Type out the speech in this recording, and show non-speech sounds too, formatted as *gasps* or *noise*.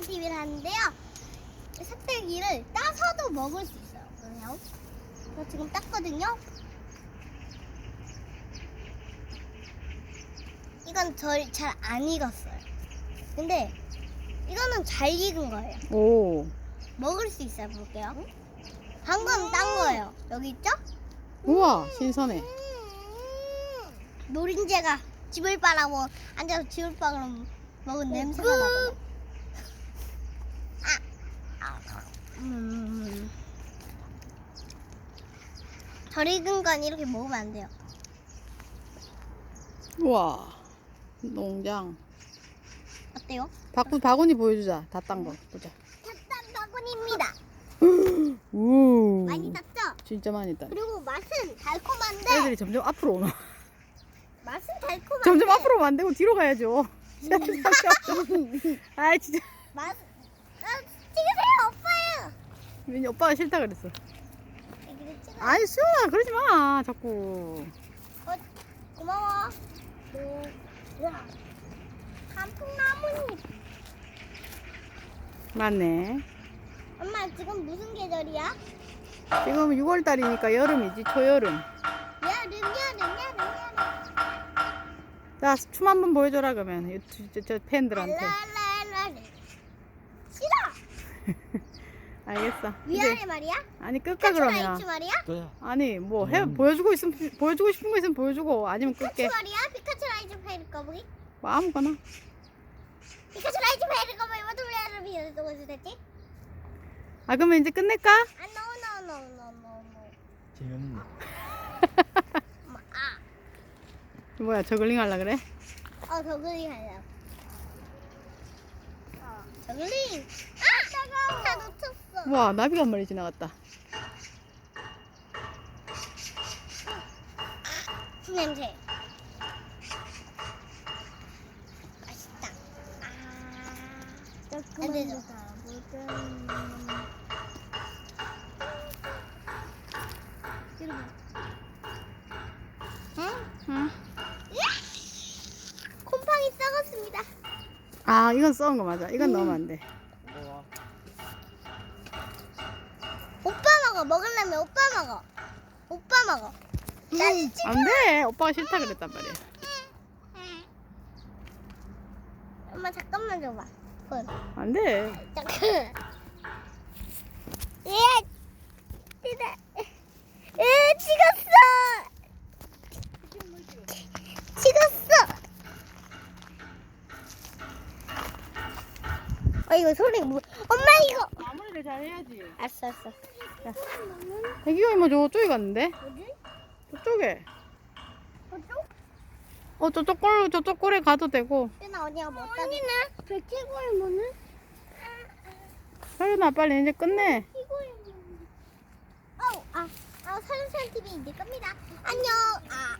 TV를 하는데요. 색깔기를 따서도 먹을 수 있어요. 그래요. 저 지금 땄거든요. 이건 절 잘 안 익었어요. 근데 이거는 잘 익은 거예요. 오. 먹을 수 있어요. 볼게요. 방금 딴 거예요. 여기 있죠? 우와, 신선해. 노린재가 집을 빨아고 앉아서 집을 빨으면 먹은 냄새가 나거든요. 아. 음. 덜 익은 건 이렇게 먹으면 안 돼요. 우와. 농장. 어때요? 바구, 바구니 보여주자. 다 딴 거. 보자. tat단 바구니입니다. *gasps* 우. 많이 땄죠? 진짜 많이 땄. 그리고 맛은 달콤한데 애들이 점점 앞으로 오나. 맛은 달콤한데 점점 앞으로 오면 안 되고 뒤로 가야죠. *laughs* 아 진짜. 맛 아, 찍으세요 오빠예요. 민이 오빠가 싫다 그랬어. 아이 수연아 그러지 마 자꾸. 어, 고마워. 네. 와. 단풍나무잎. 맞네. 엄마 지금 무슨 계절이야? 지금 6월 달이니까 여름이지 초여름. 여름 여름 여름 여름. 자 춤 한 번 보여줘라 그러면 이 저, 저, 저 팬들한테. 랄랄랄라. 싫어. *laughs* 알겠어. 이제 말이야? 아니 끝까 피카츄 그러면. 라이츠 말이야? 또야. 아니 뭐 해 음. 보여주고 있으면 피- 보여주고 싶은 거 있으면 보여주고 아니면 피카츄 끌게. 말이야? 피카츄 라이츠 페이를 거북이? 뭐 아무거나. 피카츄 라이츠 페이를 거북이 뭐 돌려를 비워서 누구 됐지? 아 그러면 이제 끝낼까? 아 no no no no no no. 재밌네. 엄마 아. 뭐야 저글링 하려 그래? 어 저글링 하려. 어 저글링. 아! 와 나비가 한 마리 지나갔다. 그 냄새. 맛있다. 아. 응? 응. 곰팡이 썩었습니다. 아 이건 썩은 거 맞아. 이건 넣으면 안 돼. 먹으려면 오빠 먹어. 오빠 먹어. 사진 찍어. 안 돼. 오빠가 싫다 그랬단 말이야. 엄마 잠깐만 줘봐. 폰. 안 돼. 잠깐. 예. 찍다. 예. 찍었어. 어 이거 소리 뭐? 엄마 이거. 마무리를 잘 해야지. 알았어 알았어. 애기가 이모 저쪽에 갔는데? 뭐지? 저쪽에. 저쪽? 어 저쪽 골 저쪽 골에 가도 되고. 얘나 어디가 못 가지? 아니네. 백희고의 문은? 서윤아 빨리 이제 끝내. 이거의 문은? 아우 아, 아 서윤선 TV 이제 끝니다. 안녕. 아.